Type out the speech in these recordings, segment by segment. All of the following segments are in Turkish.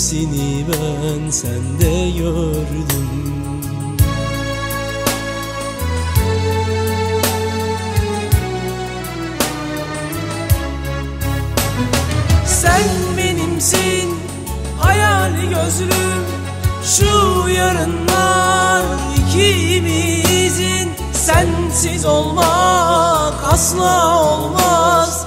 Hepsini ben sende gördüm. Sen benimsin hayali gözlüm. Şu yarınlar ikimizin. Sensiz olmak asla olmaz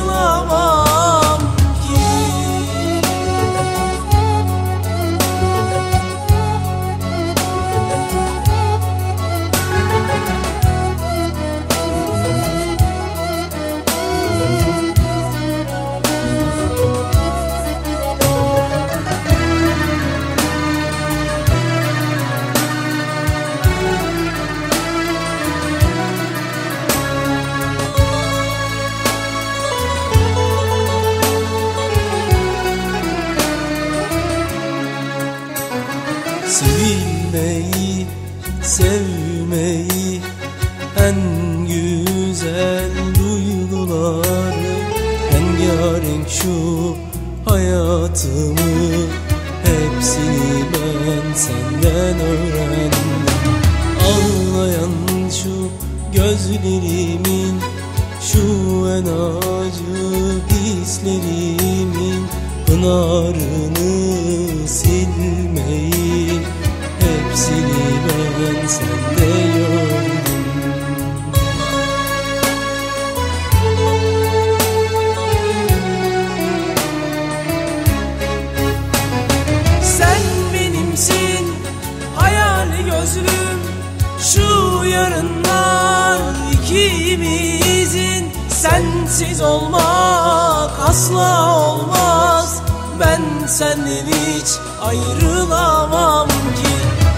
Sevilmeyi, sevmeyi En güzel duyguları Rengarenk şu hayatımı Hepsini ben senden öğrendim. Ağlayan şu gözlerimin Şu en acı hislerimin Pınarını silmeyi Hepsini ben sende gördüm. Sen benimsin hayali gözlüm. Şu yarınlar ikimizin. Sensiz olmak asla olmaz. Ben senden hiç ayrılamam ki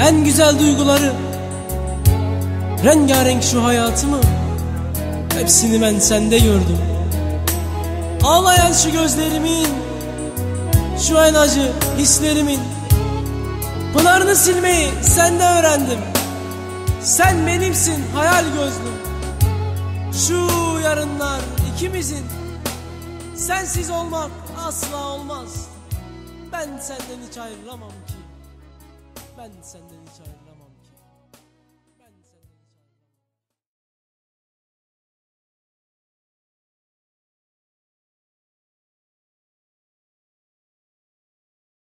En güzel duyguları. Rengarenk şu hayatımı. Hepsini ben sende gördüm. Ağlayan şu gözlerimin Şu en acı hislerimin. Pınarını silmeyi sende öğrendim. Sen benimsin hayal gözlüm. Şu yarınlar ikimizin. Sensiz olmak asla olmaz. Ben senden hiç ayrılamam ki Ben senden hiç ayrılamam